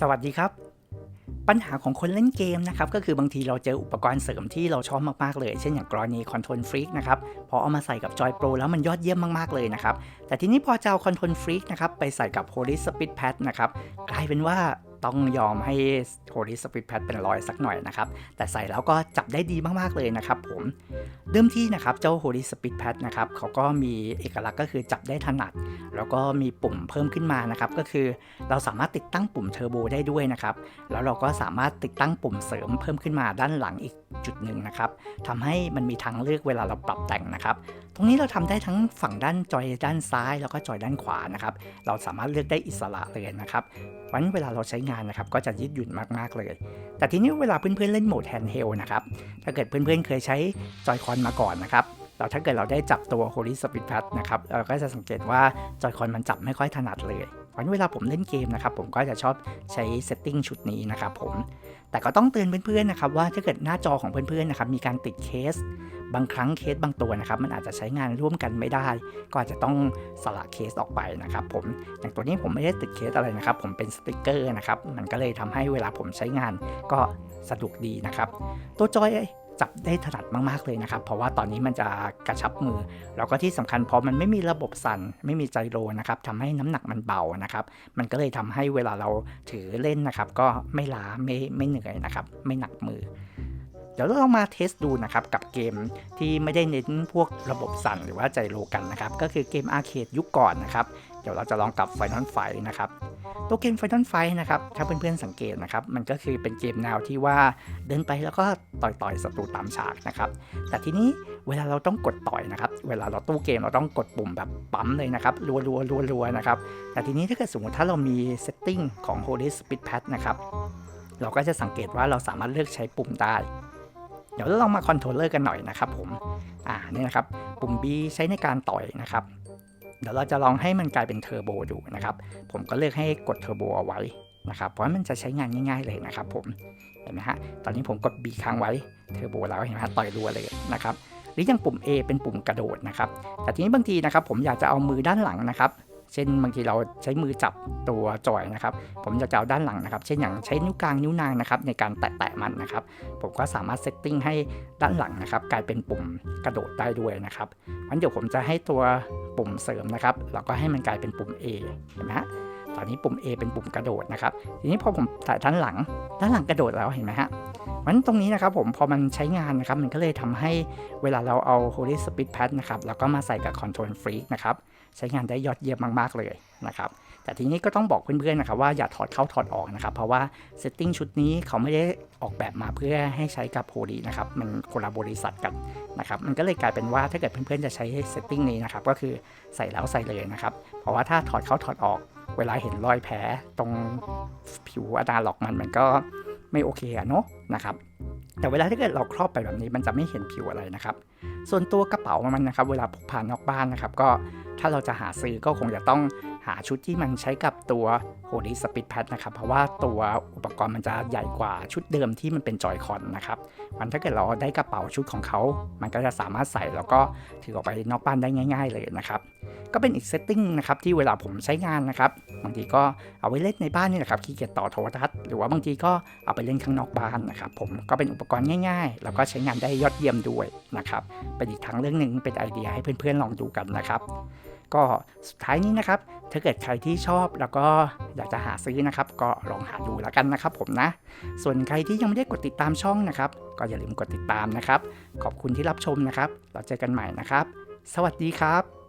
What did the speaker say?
สวัสดีครับ ปัญหาของคนเล่นเกมนะครับก็คือบางทีเราเจออุปกรณ์เสริมที่เราชอบมากๆเลย เช่นอย่างกรณีคอนโทรลฟรีกนะครับพอเอามาใส่กับจอยโปรแล้วมันยอดเยี่ยมมากๆเลยนะครับแต่ทีนี้พอจะเอาคอนโทรลฟรีกนะครับไปใส่กับ Holy Speed Pad นะครับกลายเป็นว่า ต้องยอมให้ Holy Speed Pad เป็นรอยสักหน่อยนะครับ แต่ใส่แล้วก็จับได้ดีมากๆเลยนะครับผมเริ่มที่นะครับเจ้า Holy Speed Pad นะครับเขาก็มีเอกลักษณ์ก็คือจับได้ถนัด แล้วก็มีปุ่มเพิ่มขึ้นมานะครับ ก็คือเราสามารถติดตั้งปุ่มเทอร์โบได้ด้วยนะครับ แล้วเราก็สามารถติดตั้งปุ่มเสริมเพิ่มขึ้นมาด้านหลังอีกจุดหนึ่งนะครับทำให้มันมีทางเลือกเวลาเราปรับแต่งนะครับตรงนี้เราทำได้ทั้งฝั่งด้านจอยด้านซ้ายแล้วก็จอยด้านขวานะครับ เราสามารถเลือกได้อิสระเลยนะครับวันเวลาเราใช้งานนะครับก็จะยืดหยุ่นมากๆเลย แต่ทีนี้เวลาเพื่อนๆเล่นโหมดแฮนด์เฮลนะครับ ถ้าเกิดเพื่อนๆเคยใช้จอยคอนมาก่อนนะครับเราถ้าเกิดเราได้จับตัว Holy Speed Pad นะครับ เราก็จะสังเกตว่าจอยคอนมันจับไม่ค่อยถนัดเลย วันเวลาผมเล่นเกมนะครับผมก็จะชอบใช้เซตติ้งชุดนี้นะครับผมแต่ก็ต้องเตือนเพื่อนๆนะครับว่าถ้าเกิดหน้าจอของเพื่อนๆนะครับมีการติดเคส บางครั้งเคสบางตัวนะครับมันอาจจะใช้งานร่วมกันไม่ได้ ก็อาจจะต้องสละเคสออกไปนะครับผมอย่างตัวนี้ผมไม่ได้ติดเคสอะไรนะครับผมเป็นสติกเกอร์นะครับมันก็เลยทำให้เวลาผมใช้งานก็สะดวกดีนะครับตัวจอย จับได้ถนัดมาก ๆ เลยนะครับ เพราะว่าตอนนี้มันจะกระชับมือ แล้วก็ที่สำคัญพอมันไม่มีระบบสั่น ไม่มีไจโรนะครับทำให้น้ำหนักมันเบานะครับ มันก็เลยทำให้เวลาเราถือเล่นนะครับ ก็ไม่ล้าไม่ไม่เหนื่อยนะครับ ไม่หนักมือ เดี๋ยวเราลองมาเทสดูนะครับกับเกมที่ไม่ได้เน้นพวกระบบสั่นหรือว่าไจโรกันนะครับ ก็คือเกมอาร์เคดยุคก่อนนะครับ เดี๋ยวเราจะลองกับ Final Fight นะครับ ตัวเกม Final Fight นะครับ ถ้าเพื่อนๆสังเกตนะครับ มันก็คือเป็นเกมแนวที่ว่าเดินไปแล้วก็ต่อยต่อยศัตรูตามฉากนะครับ แต่ทีนี้เวลาเราต้องกดต่อยนะครับ เวลาเราตู้เกมเราต้องกดปุ่มแบบปั๊มเลยนะครับรัวรัวรัวรัวๆนะครับ แต่ทีนี้ถ้าเกิดสมมติถ้าเรามีเซตติ้งของ Holy Speed Pad นะครับ เราก็จะสังเกตว่าเราสามารถเลือกใช้ปุ่มได้เดี๋ยวเราลองมาคอนโทรลเลอร์กันหน่อยนะครับผม อ่า นี่นะครับ ปุ่ม B ใช้ในการต่อยนะครับ เดี๋ยวเราจะลองให้มันกลายเป็นเทอร์โบดูนะครับ ผมก็เลือกให้กดเทอร์โบเอาไว้นะครับ เพราะว่ามันจะใช้งานง่าย ๆเลยนะครับผม เห็นไหมฮะ ตอนนี้ผมกด B ค้างไว้ เทอร์โบแล้วเห็นไหมฮะ ต่อยรัวเลยนะครับ หรืออย่างปุ่ม A เป็นปุ่มกระโดดนะครับ แต่ทีนี้บางทีนะครับผมอยากจะเอามือด้านหลังนะครับ เช่นบางทีเราใช้มือจับตัวจอยนะครับ ผมจะเอาด้านหลังนะครับ เช่นอย่างใช้นิ้วกลางนิ้วนางนะครับในการแตะๆมันนะครับ ผมก็สามารถเซตติ้งให้ด้านหลังนะครับ กลายเป็นปุ่มกระโดดได้ด้วยนะครับงั้นเดี๋ยวผมจะให้ตัวปุ่มเสริมนะครับเราก็ให้มันกลายเป็นปุ่ม A เห็นไหมฮะตอนนี้ปุ่ม A เป็นปุ่มกระโดดนะครับ ทีนี้พอผมแตะด้านหลัง ด้านหลังกระโดดแล้วเห็นไหมฮะ มันตรงนี้นะครับผมพอมันใช้งานนะครับมันก็เลยทำให้เวลาเราเอา Holy Speed Pad นะครับแล้วก็มาใส่กับ Control Freak นะครับใช้งานได้ยอดเยี่ยมมากๆเลยนะครับแต่ทีนี้ก็ต้องบอกเพื่อนๆนะครับว่าอย่าถอดเข้าถอดออกนะครับเพราะว่าเซตติ้งชุดนี้เขาไม่ได้ออกแบบมาเพื่อให้ใช้กับ Holy นะครับมันคนละบริษัทกันนะครับมันก็เลยกลายเป็นว่าถ้าเกิดเพื่อนๆจะใช้เซตติ้งนี้นะครับก็คือใส่แล้วใส่เลยนะครับเพราะว่าถ้าถอดเข้าถอดออก เวลาเห็นรอยแผลตรงผิวอะดาล็อกมันมันก็ ไม่โอเคอะเนาะนะครับแต่เวลาถ้าเกิดเราครอบไปแบบนี้มันจะไม่เห็นผิวอะไรนะครับ ส่วนตัวกระเป๋ามันนะครับ เวลาพกพานอกบ้านนะครับ ก็ถ้าเราจะหาซื้อก็คงจะต้องหาชุดที่มันใช้กับตัว Holy Speed Pad นะครับ เพราะว่าตัวอุปกรณ์มันจะใหญ่กว่าชุดเดิมที่มันเป็นจอยคอนนะครับ มันถ้าเกิดเราได้กระเป๋าชุดของเขา มันก็จะสามารถใส่แล้วก็ถือออกไปนอกบ้านได้ง่าย ๆ เลยนะครับ ก็เป็นอีกเซตติ้งนะครับที่เวลาผมใช้งานนะครับ บางทีก็เอาไว้เล่นในบ้านนี่แหละครับขี้เกียจต่อโทรทัศน์ หรือว่าบางทีก็เอาไปเล่นข้างนอกบ้านนะครับ ผมก็เป็นอุปกรณ์ง่าย ๆ แล้วก็ใช้งานได้ยอดเยี่ยมด้วยนะครับเป็นอีกทางเรื่องหนึ่งเป็นไอเดียให้เพื่อนๆลองดูกันนะครับ ก็สุดท้ายนี้นะครับ ถ้าเกิดใครที่ชอบแล้วก็อยากจะหาซื้อนะครับ ก็ลองหาดูแล้วกันนะครับ ผมนะ ส่วนใครที่ยังไม่ได้กดติดตามช่องนะครับ ก็อย่าลืมกดติดตามนะครับ ขอบคุณที่รับชมนะครับ เราเจอกันใหม่นะครับ สวัสดีครับ